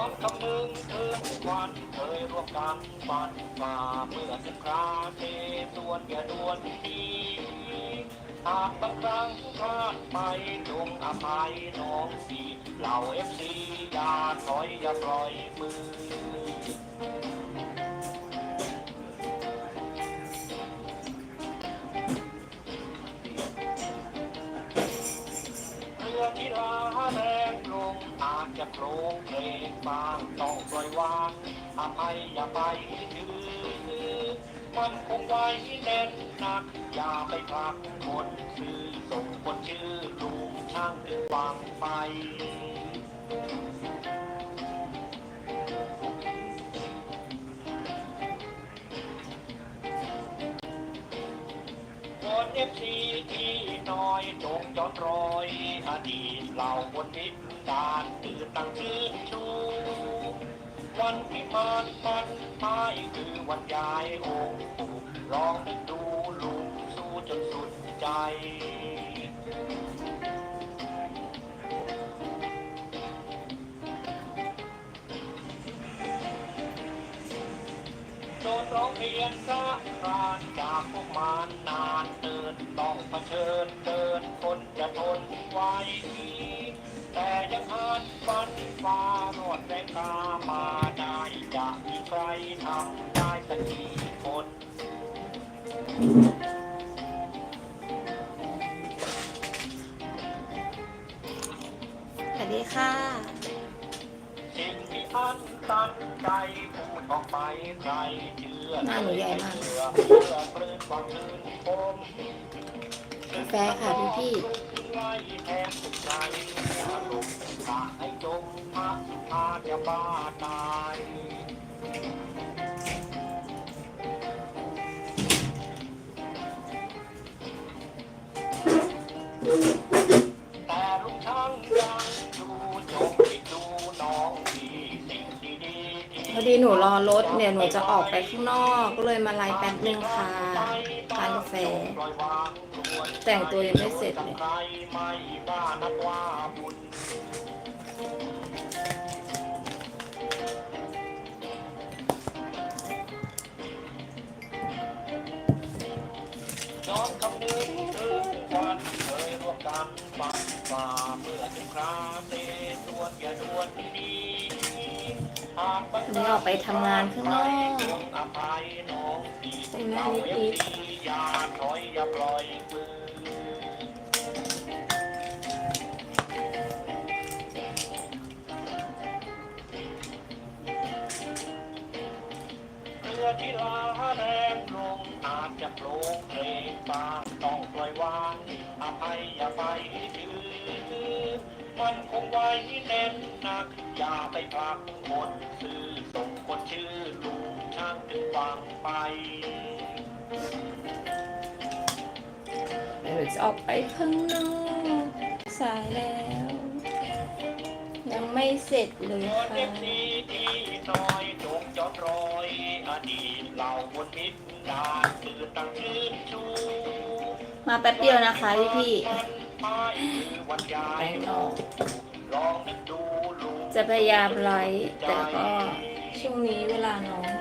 อนคำนึงถึงวันเคยร่วมกันปันฝ่าเมื่อสักคราเทส่วนอย่าด่วนดีหากบางครั้งพลาดไปจงอภัยน้องสีเหล่าเอฟซีอย่าถอยอย่าปล่อยมือ โครงเพลงบางต้องปล่อยวางอภัยอย่าไปถือมันคงไว้แน่นหนัก อย่าไปพลักคนชื่อส่งคนชื่อลุงช่างถึงฟังไปคนเอฟซีที่น้อยจงย้อนรอย อดีตเหล่าบนพิษ ดานตื่นตั้งชื่นชูวันที่มันมันหายคือวันยายองปู่ลองนึกดูลุงสู้จนสุดใจโดนร้องเรียนสะครานจากพวกมารนานเดินต้องเผชิญเดินคนจะทนไหว แต่ยังหานฟันฟ้ารอดแรงกามาได้จะมีใครทำได้สักกี่คนสวัสดีค่ะ สิ่งที่อันตันใจพูดออกไปใครเชื่อหน้าหนูใหญ่มาก เชื่อเพื่อเปลื้มความชื่นชมกาแฟค่ะพี่พี่ไล่แทงทุกใจอารมณ์ตาให้จมพักอาจะบ้าตาย ที่หนูรอรถเดี๋ยหนูจะออกไปข้างนอกก็เลยมาไลฟ์แป๊บนึงค่ะทานกาแฟ แต่งตัวยังไม่เสร็จเลยน้อนคำนึงถึงวันเคยร่วมกันฝันฝ่าเมื่อถึงคราเตสวนอย่าดวนดี วันนี้ออกไปทำงานข้างนอกจงอภัยน้องดีแต่งหน้านิดที่ลาแรงลงอาจจะโปร่งเองบางต้องปล่อยวางอภัยอย่าไปถือมันคงไว้แน่นหนัก อย่าไปพลักคนซื่อส่งคนชื่อลุงช่างถึงฟังไป เดี๋ยวหนูจะออกไปข้างนอกสายแล้ว ยังไม่เสร็จเลยย้อนค่ะเล็บนี้ที่น้อยจงจอดรอยอดีตเหล่าบนมิตรดานตื่นตั้งชื่นชูมาแป๊บเดียวนะคะพี่พี่วันยาไปย นอก ลองนึกดูลุง จะพยายามไลฟ์แต่ก็ช่วงนี้เวลาน้อย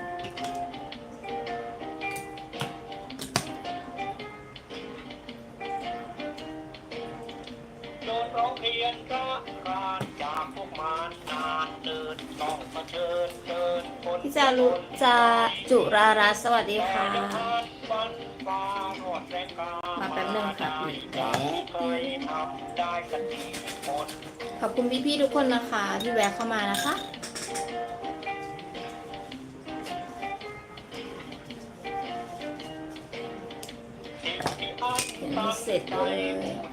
โดนร้องเรียนกะรานจากพวกมารนานเดินต้องเผชิญเดินคนพี่จารุจาจุรารัตน์สวัสดีค่ะฟันฟ้ารอดแรงกามาแป๊บนึงค่ะพี่ได้เคยทำได้กันทีคนขอบคุณพี่ๆทุกคนนะคะที่แวะเข้ามานะคะสิ่งที่อันยังไม่เสร็จเลย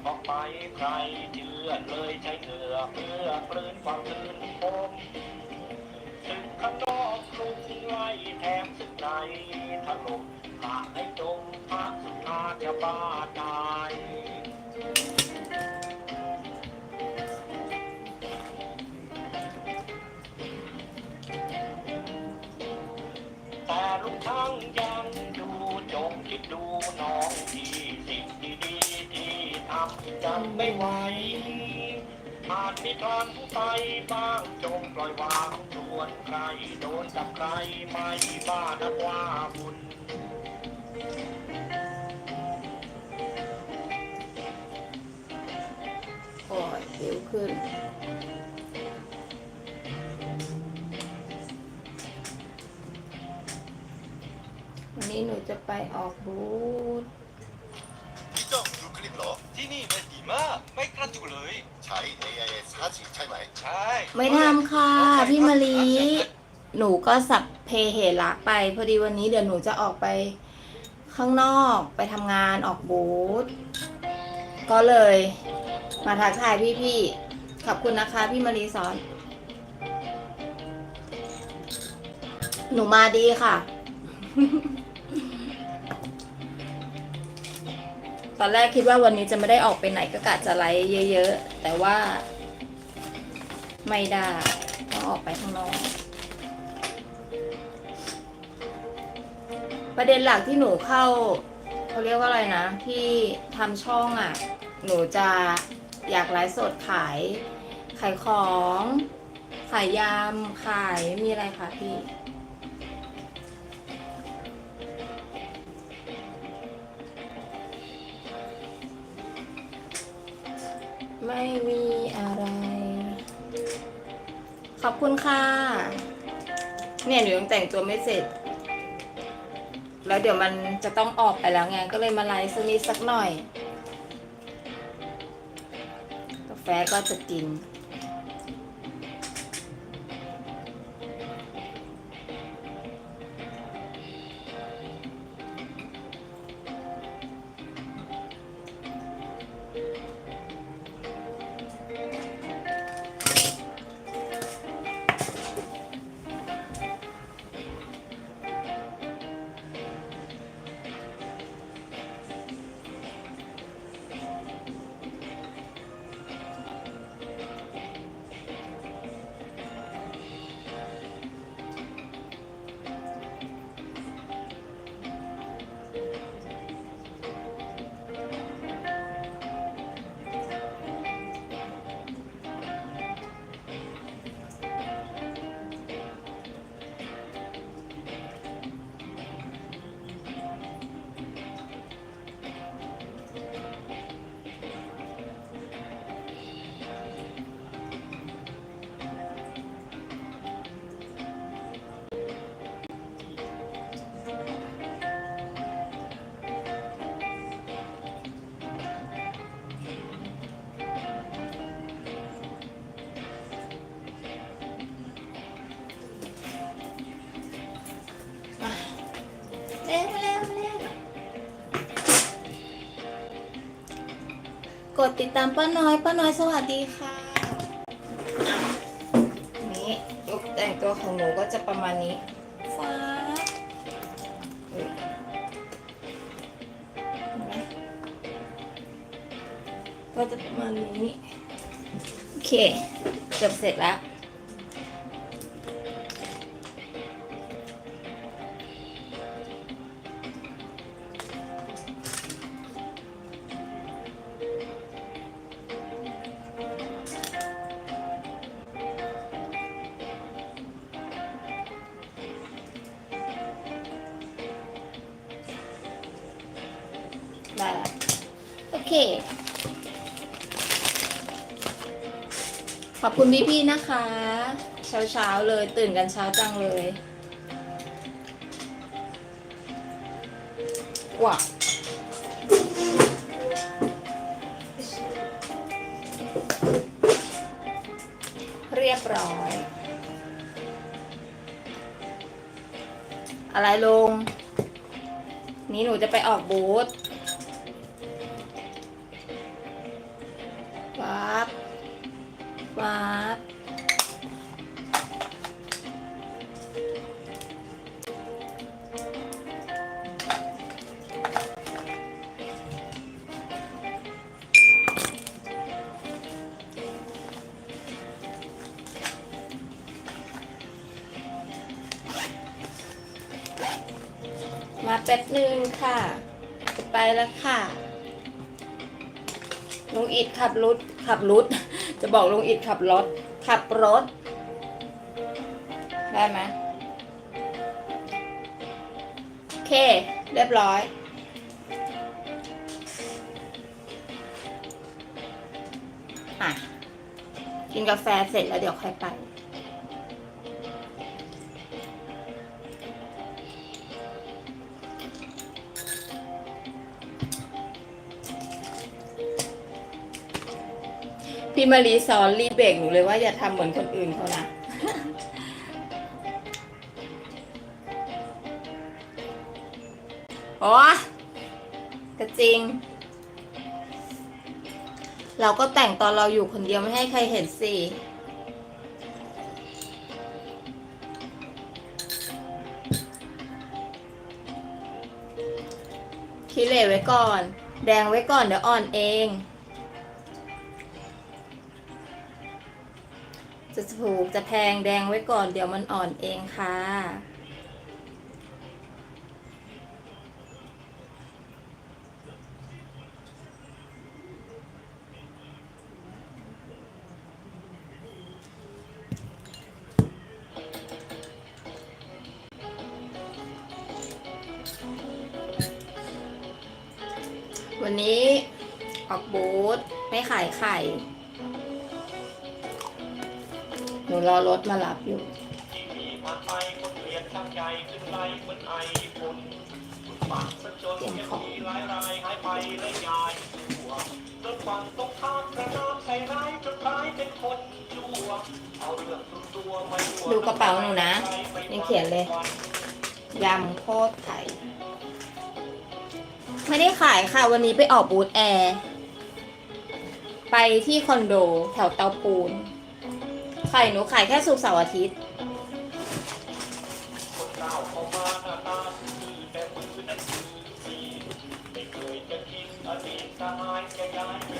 ออกไปใครเชื่อเลยใช้เหงื่อเพื่อปลื้นความตื่นคมถึงข้างนอกกรุงไล่แถมสึกในถล่ม หาให้จมพักสุดาจะบ้าตายแต่ลุงช่างยังดูจงคิดดูน้องที่สิ่งดีๆที่ทำจำไม่ไหวอาจมีทางไปบ้างจงปล่อยวางส่วนใครโดนกับใครไม่บ้านักว่าบุญ นนี้หนูจะไปออกบูธพี่จ้องดูคลิปเหรอ ที่นี่มันดีมาก ไม่กระตุกเลย ใช้ AIS 5G ใช่ไหม ใช่ไม่ทำค่ะ พี่มะลิหนูก็สับเพเหระไป พอดีวันนี้เดี๋ยวหนูจะออกไปข้างนอกไปทำงานออกบูธก็เลยมาทักทายพี่ๆขอบคุณนะคะพี่มะลิสอน หนูมาดีค่ะ อนแรกคิดว่าวันนี้จะไม่ได้ออกไปไหนก็กะจะไลฟ์เยอะ ๆ แต่ว่า ไม่ได้ต้องออกไปข้างนอก ประเด็นหลักที่หนูเข้าเขาเรียกว่าอะไรนะ ที่ทำช่องอะ หนูจะอยากไลฟ์สดขาย ขายของ ขายยำขายมีอะไรคะพี่ ไม่มีอะไร ขอบคุณค่ะ เนี่ยหนูยังแต่งตัวไม่เสร็จ แล้วเดี๋ยวมันจะต้องออกไปแล้วไง ก็เลยมาไลฟ์สักนิดสักหน่อย กาแฟก็จะกิน ดติดตามป้าน้อย ป้าน้อยสวัสดีค่ะนี่ลุคแต่งตัวของหนูก็จะประมาณนี้ ฟ้าเฮ้ยเห็นไหมก็จะประมาณนี้ โอเคเกือบเสร็จแล้ว ได้แล้วโอเค ขอบคุณพี่ๆนะคะ เช้าๆเลยตื่นกันเช้าจังเลยว้าเรียบร้อย อะไรลง นี้หนูจะไปออกบูธ วับวับมาแป๊บหนึ่งค่ะ ไปแล้วค่ะ อิดขับรถขับรถจะบอกลุงอิดขับรถขับรถ ได้ไหมโอเค เรียบร้อย อะ กินกาแฟเสร็จแล้วเดี๋ยวค่อยไป พี่มารีสอนรีเบรกหนูเลยว่าอย่าทำเหมือนคนอื่นเขานะ โอ้ก็จริง เราก็แต่งตอนเราอยู่คนเดียวไม่ให้ใครเห็นสิ คิเลไว้ก่อน แดงไว้ก่อนเดี๋ยวอ่อนเอง ถูกจะแพงแดงไว้ก่อน เดี๋ยวมันอ่อนเองค่ะ วันนี้ออกบูธไม่ขายไข่ นูรอรถมารับอยู่เปลี่ยนช่างของดูกระเป๋าหนูนะ ยังเขียนเลย ยำโคตรไข่ไม่ได้ขายค่ะ วันนี้ไปออกบูธแอร์ ไปที่คอนโดแถวเตาปูน ไข่หนูขายแค่สุกร์เสาร์อาทิตย์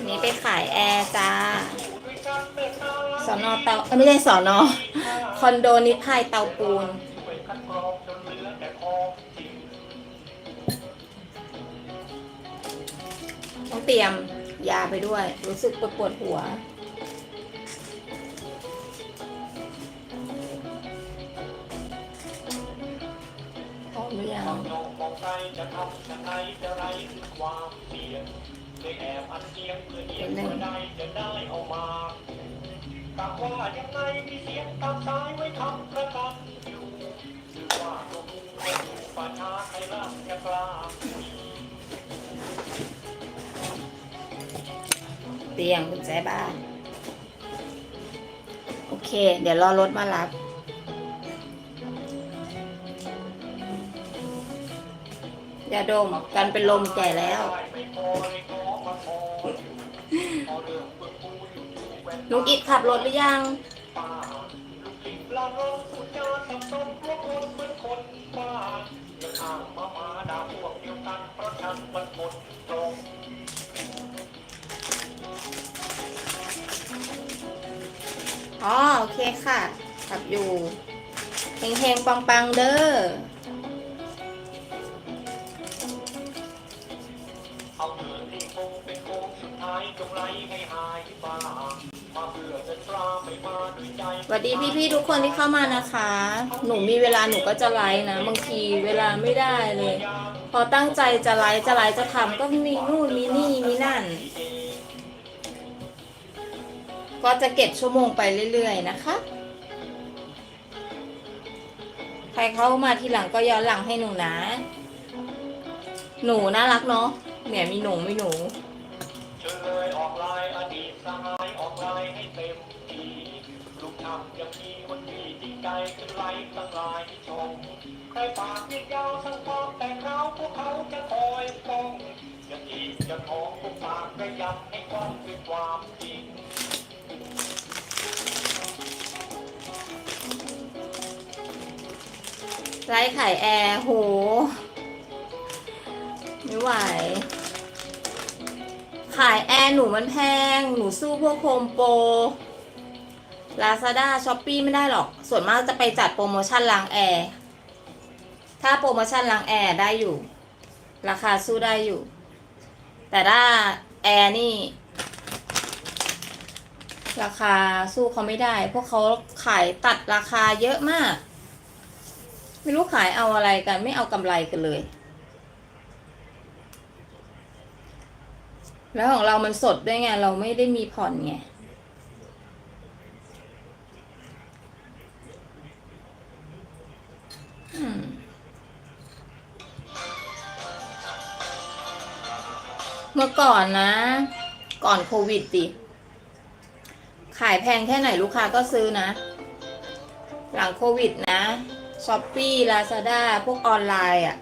นี้ไปขายแอร์จ้า สอนอเตาเอ้ยไม่ใช่สอนอคอนโดนิพายเตาปูน ต้องเตรียมยาไปด้วย รู้สึกปวดปวดหัว หรือยังมองโองใจจะทำจะไหนึ่งเลยแอบอันเสียงเพื่อเอียงเพื่อใดจะได้เอามากะว่ายังไงเสียงตามสายไว้ทำประกันอยู่หรือว่าตัวกูไม่อยู่ป่าช้าใครล่ะจะกล้าเตียงกุญแจบ้าน โอเค เดี๋ยวรอรถมารับ ย่าดมกันเป็นลมแก่แล้วไม่พอเลยขอมาขอพอเรื่องเพื่อกูอยู่แหวนลุงอิดขับรถหรือยังป่าลูกศิษย์ลาลงสุดยอดสับสนพวกคนเหมือนคนบ้าจะข้างมามาด่าพวกเดียวกันเพราะฉันมันหมดตรงอ๋อ โอเคค่ะ ขับอยู่เฮงๆ ปัง ๆ เด้อ สุดท้ายจงไร้ให้หายบ้ามาเบื่อจะตราไม่มาด้วยใจสวัสดีพี่ๆทุกคนที่เข้ามานะคะ หนูมีเวลาหนูก็จะไลฟ์นะบางทีเวลาไม่ได้เลย พอตั้งใจจะไลฟ์จะไลฟ์จะทำก็มีนู่นมีนี่มีนั่น ก็จะเก็บชั่วโมงไปเรื่อยๆนะคะ ใครเข้ามาทีหลังก็ย้อนหลังให้หนูนะ หนูน่ารักเนาะเนี่ยมีหนูมีหนู ลายอดีตสหายออกลายให้เต็มที่ลูกทำยังมีคนดีจริงใจขึ้นไล่ตั้งหลายที่ชมใครปากยิดยาวสังความแต่คราวพวกเขาจะคอยป้องจะอีกจะทองพวกปากระยับให้ความเป็นความจริงไลฟ์ขายแอร์โหไม่ไหว ขายแอร์หนูมันแพง หนูสู้พวกโฮมโปรลาซาด้าช้อปปี้ไม่ได้หรอก ส่วนมากจะไปจัดโปรโมชั่นล้างแอร์ ถ้าโปรโมชั่นล้างแอร์ได้อยู่ ราคาสู้ได้อยู่ แต่ถ้าแอร์นี่ ราคาสู้เขาไม่ได้ พวกเขาขายตัดราคาเยอะมาก ไม่รู้ขายเอาอะไรกัน ไม่เอากำไรกันเลย แล้วของเรามันสดด้วยไง เราไม่ได้มีผ่อนไง เมื่อก่อนนะ ก่อนโควิดดิ ขายแพงแค่ไหนลูกค้าก็ซื้อนะ หลังโควิดนะช้อปปี้ลาซาด้าพวกออนไลน์อะ่ะ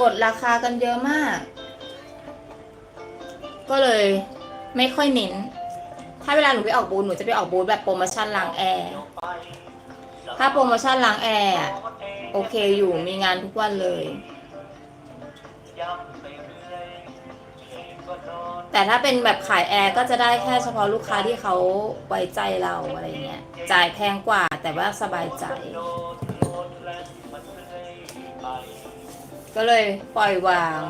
กดราคากันเยอะมาก ก็เลยไม่ค่อยเน้น ถ้าเวลาหนูไปออกบูธหนูจะไปออกบูธแบบโปรโมชั่นล้างแอร์ ถ้าโปรโมชั่นล้างแอร์โอเคอยู่มีงานทุกวันเลย แต่ถ้าเป็นแบบขายแอร์ก็จะได้แค่เฉพาะลูกค้าที่เขาไว้ใจเราอะไรเงี้ย จ่ายแพงกว่าแต่ว่าสบายใจ ก็เลยปล่อยวาง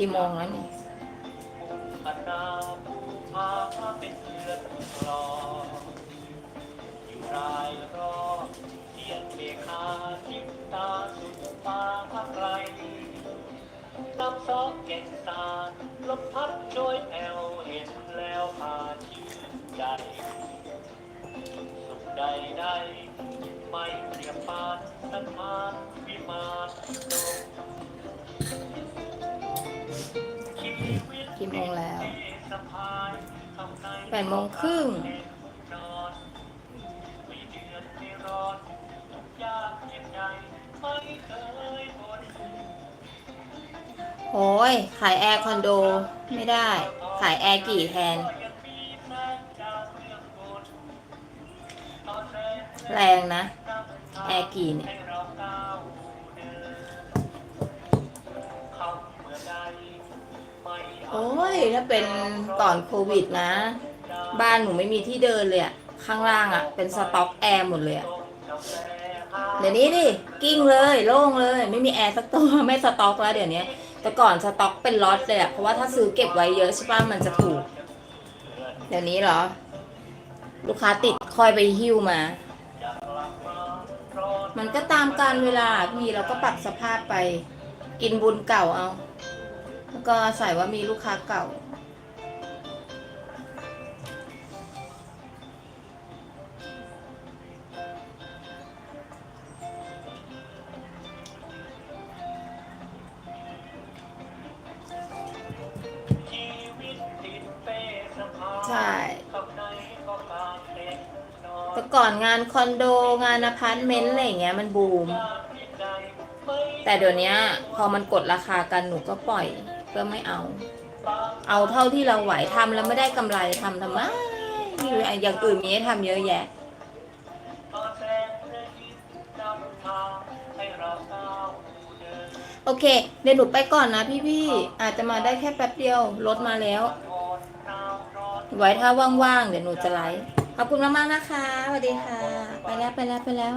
กี่โมงแล้วเนี่ยคณะผู้พาเป็นเพื่อนรออยู่รายรอบเทียนเมฆาทิพตาสุดฟ้าไกลน้ำซอกแก่นสารลมพัดโชยแผ่วเห็นแล้วพาชื่นใจ สุขใดใด ไม่เปรียบปานสันมานวิมานดงกี่โมงแล้วแปดโมงครึ่งโอ้ยขายแอร์คอนโด ไม่ได้ ขายแอร์กี่แทน ยังมีแสงจากเรื่องบนตอนแรก แรงนะ แอร์กี่เนี่ยโอ้ยถ้าเป็นก่อนโควิดนะ บ้านหนูไม่มีที่เดินเลยอะข้างล่างอะเป็นสต็อกแอร์หมดเลยอะเดี๋ยวนี้ดิกิ้งเลยโล่งเลย ไม่มีแอร์สักตัวไม่สต็อกแล้วเดี๋ยวนี้แต่ก่อนสต็อกเป็นล็อตเลยอะเพราะว่าถ้าซื้อเก็บไว้เยอะใช่ป่ะมันจะถูก เดี๋ยวนี้เหรอ ลูกค้าติดคอยไปหิ้วมา มันก็ตามการเวลาพี่เราก็ปรับสภาพไป กินบุญเก่าเอา แล้วก็ใส่ว่ามีลูกค้าเก่าานคอนโดงานอพาร์ตเมนต์อะไรอย่างเงี้ยมันบูม แต่เดี๋ยวนี้พอมันกดราคากันหนูก็ปล่อยก็ไม่เอา เอาเท่าที่เราไหวทำแล้วไม่ได้กำไรทำทำไมอย่างอื่นมีให้ทำเยอะแยะโอเค เดี๋ยวหนูไปก่อนนะพี่ๆอาจจะมาได้แค่แป๊บเดียว รถมาแล้วอ่อนหวร้อนไว้ถ้าว่างๆ เดี๋ยวหนูจะไลฟ์ ขอบคุณมากๆนะคะสวัสดีค่ะ ไปแล้วไปแล้วไปแล้ว